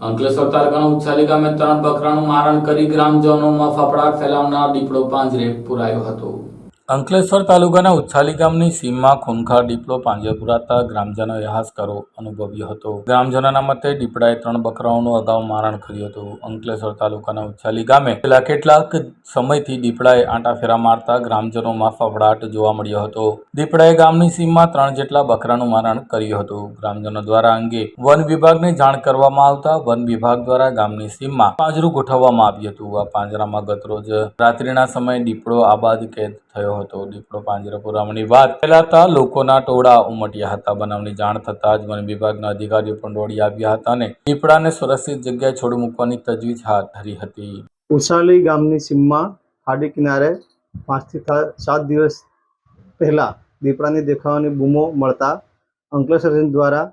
અંકલેશ્વર તાલુકાના ઉછાલી ગામે ત્રણ બકરાનું મારણ કરી ગ્રામજનોમાં ફફડાટ ફેલાવનાર દીપડો પાંજરે પુરાયો હતો. અંકલેશ્વર તાલુકાના ઉચ્છાલી ગામની સીમમાં ખૂનખાર દીપડો પાંજરે પુરાતા ગ્રામજનોએ હાશકારો અનુભવ્યો હતો. ગ્રામજનોના મતે દીપડાએ ત્રણ બકરાઓનું અગાઉ મારણ કર્યું હતું. અંકલેશ્વર તાલુકાના ઉચ્છાલી ગામે છેલ્લા કેટલાક સમયથી દીપડાએ આંટાફેરા મારતા ગ્રામજનોમાં ફફડાટ જોવા મળ્યો હતો. દીપડાએ ગામની સીમમાં ત્રણ જેટલા બકરાનું મારણ કર્યું હતું. ગ્રામજનો દ્વારા અંગે વન વિભાગને જાણ કરવામાં આવતા વન વિભાગ દ્વારા ગામની સીમમાં પાંજરું ગોઠવવામાં આવ્યું હતું. આ પાંજરામાં ગતરોજ રાત્રિના સમયે દીપડો આબાદ કેદ થયો હતો. દીપડો પાંજરે પુરાવાની વાત ફેલાતા લોકોના ટોળા ઉમટ્યા હતા. બનાવની જાણ થતાં જ વન વિભાગના અધિકારીઓ પણ દોડી આવ્યા હતા અને દીપડાને સુરક્ષિત જગ્યાએ છોડી મૂકવાની તજવીજ હાથ ધરી હતી. ઉસાલી ગામની સીમમાં ખાડી કિનારે પાંચથી સાત દિવસ પહેલાં દીપડાની દેખાવાની બૂમો મળતા અંકલેશ્વર દ્વારા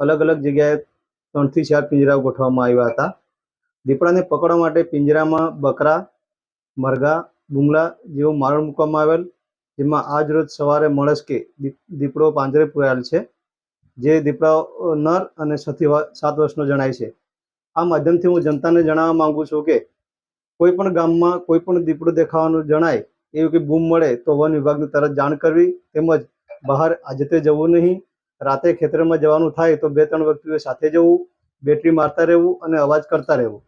અલગ અલગ જગ્યાએ ત્રણથી ચાર પિંજરા ગોઠવવામાં આવ્યા હતા. દીપડાને પકડવા માટે પિંજરામાં બકરા, મરઘા બુંગલા જેવો મારણ મૂકવામાં આવેલ, જેમાં આજ રોજ સવારે મળસ્કે દીપડો પાંજરે પુરાયેલ છે, જે દીપડાઓ નર અને સથી સાત વર્ષનો જણાય છે. આ માધ્યમથી હું જનતાને જણાવવા માંગુ છું કે, કોઈ પણ ગામમાં કોઈ પણ દીપડો દેખાવાનું જણાય, એવું કે બૂમ મળે, તો વન વિભાગને તરત જાણ કરવી, તેમજ બહાર આજતે જવું નહીં, રાતે ખેતરમાં જવાનું થાય, તો બે ત્રણ વ્યક્તિઓ સાથે જવું, બેટરી મારતા રહેવું અને અવાજ કરતા રહેવું.